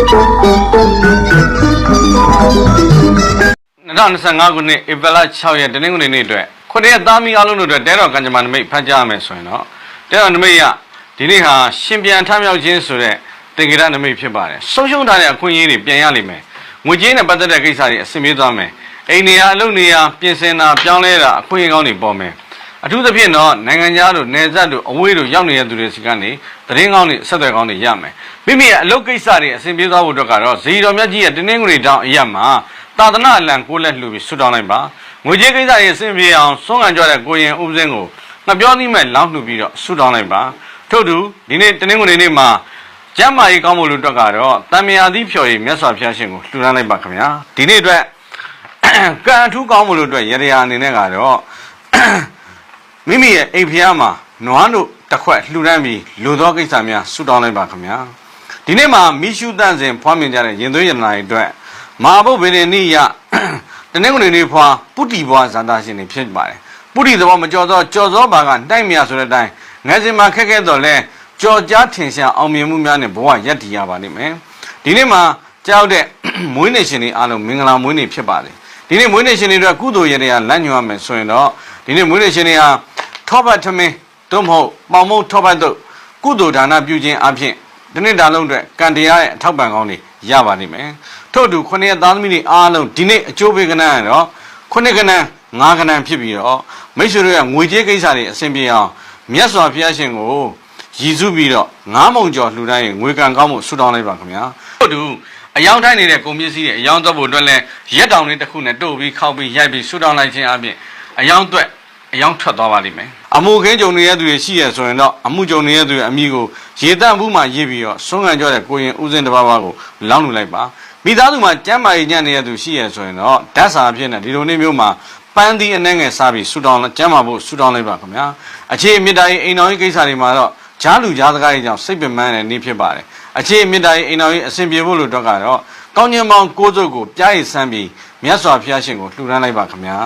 2025ခုနှစ်ဧပြီလ6ရက်တနင်္ဂနွေနေ့အတွက်ခုနှစ်ရက်သားမီအားလုံးတို့အတွက်တဲတော်ကံကြမ္မာနမိတ်ဖတ်ကြားရမယ်ဆိုရင်တော့တဲတော်နမိတ်ရဒီနေ့ဟာရှင်ပြန်ထမြောက်ခြင်းဆိုတဲ့တင်ကြရနမိတ်ဖြစ်ပါတယ်ဆုံးရှုံးထားတဲ့အခွင့်အရေးတွေပြန်ရလိမ့်မယ်ငွေကြေးနဲ့ပတ်သက်တဲ့ကိစ္စတွေအဆင်ပြေသွားမယ်အိမ်နေရာအလုပ်နေရာပြင်ဆင်တာပြောင်းလဲတာအခွင့်အရေးကောင်းတွေပေါ်မယ် အထူးသဖြင့်တော့နိုင်ငံခြားတို့နယ်စပ်တို့အဝေးတို့ရောက်နေတဲ့သူတွေစီကနေသတင်းကောင်းတွေအဆက်အသွယ်ကောင်းတွေရမယ်မိမိရဲ့အလုပ်ကိစ္စတွေအဆင်ပြေသွားဖို့အတွက်ကတော့ဇီတော်မြတ်ကြီးရဲ့တင်းနှင်းငွေတောင်အရက်မှာသာသနာအလံကိုလက်လှူပြီးဆွတောင်းလိုက်ပါငွေကြေးကိစ္စတွေအဆင်ပြေအောင်စွန့်ခံကြတဲ့ကိုရင်ဥပစင်းကိုငှပြောသီးမဲ့လောင်းလှူပြီးတော့ဆွတောင်းလိုက်ပါထို့တူဒီနေ့တင်းနှင်းငွေနေ့မှာကျမ်းမာရေးကောင်းဖို့လို့အတွက်ကတော့တံမြာသီးဖြော်ရည်မြတ်စွာဘုရားရှင်ကိုလှူဒါန်းလိုက်ပါခင်ဗျာဒီနေ့အတွက်ကံအထူးကောင်းဖို့လို့အတွက်ရရအနေနဲ့ကတော့ မိမိရဲ့အိမ်ဖျားမှာနွားတို့တစ်ခွက်လှူဒန်းပြီးလူသောကိစ္စများဆုတောင်းလိုက်ပါခင်ဗျာဒီနေ့မှာမိရှုတန့်စဉ်ဖွားမြင်ကြတဲ့ရင်သွေးရတနာတွေအတွက်မာဘုတ်ဗေဒနိယတနင်္ဂနွေနေ့ဖွာပုတ္တိဘွားဇာတာရှင်တွေဖြစ်ပါတယ်ပုတ္တိသဘောမကြော်သောကြော်သောဘာကတိုက်မြဆိုတဲ့အတိုင်းငယ်စဉ်မှာခက်ခဲတော့လဲကြော်ကြားထင်ရှားအောင်မြင်မှုများနဲ့ဘဝရက်တည်ရပါလိမ့်မယ်ဒီနေ့မှာကြောက်တဲ့မွေးနေ့ရှင်တွေအားလုံးမင်္ဂလာမွေးနေ့ဖြစ်ပါတယ်ဒီနေ့မွေးနေ့ရှင်တွေအတွက်ကုသိုလ်ရတရားလမ်းညွှန်ရမယ်ဆိုရင်တော့ဒီနေ့မွေးနေ့ရှင်တွေဟာ ထောပတ်ထမင်းသို့မဟုတ်ပေါင်မုတ်ထောပတ်တို့ကုသိုလ်ဒါနပြုခြင်းအပြင်ဒီနေ့ဒါလုံးအတွက်ကံတရားရဲ့အထောက်ပံ့ကောင်းတွေရပါလိမ့်မယ်ထို့အတူခုနှစ်ရက်သားသမီးတွေအားလုံးဒီနေ့အကျိုးပေးကဏ္ဍရတော့ခုနှစ်ကဏ္ဍငါးကဏ္ဍဖြစ်ပြီးတော့မိတ်ဆွေတို့ရဲ့ငွေကြေးကိစ္စတွေအဆင်ပြေအောင်မြတ်စွာဘုရားရှင်ကိုရည်စုပြီးတော့ငါးမုံကျော်လှူတိုင်းငွေကံကောင်းမှုဆုတောင်းလိုက်ပါခင်ဗျာထို့အတူအယောင်တိုင်းနေတဲ့ကုန်ပစ္စည်းတွေအယောင်တော့ဖို့အတွက်လဲရက်တောင်လေးတစ်ခုနဲ့တို့ပြီးခောက်ပြီးရိုက်ပြီးဆုတောင်းလိုက်ခြင်းအပြင်အယောင်အတွက် အယောင်ထွက်သွားပါလိမ့်မယ်အမှုခင်းကြုံနေတဲ့သူတွေရှိရဆိုရင်တော့အမှုကြုံနေတဲ့သူတွေအမိကိုရေတန့်ဘူးမှရေးပြီးတော့ဆုံးခံကြတဲ့ကိုရင်ဦးစင်းတစ်ပါးပါးကိုလောင်းလူလိုက်ပါမိသားစုမှာကျမ်းမာရေးညံ့နေတဲ့သူရှိရဆိုရင်တော့ဓာတ်စာအဖြစ်နဲ့ဒီလိုနေ့မျိုးမှာပန်းသီးအနှဲငယ်စားပြီးဆူတောင်းကျမ်းမာဖို့ဆူတောင်းလိုက်ပါခင်ဗျာအခြေအမြင့်တာရေးအိမ်တော်ရေးကိစ္စတွေမှာတော့ဂျားလူဂျားစကားတွေကြောင့်စိတ်ပင်ပန်းတဲ့နေ့ဖြစ်ပါတယ်အခြေအမြင့်တာရေးအိမ်တော်ရေးအစဉ်ပြေဖို့လို့တော့ကတော့ကောင်းကျင်ပေါင်းကိုးစုပ်ကိုပြားရည်ဆန်းပြီးမြတ်စွာဘုရားရှင်ကိုလှူဒန်းလိုက်ပါခင်ဗျာ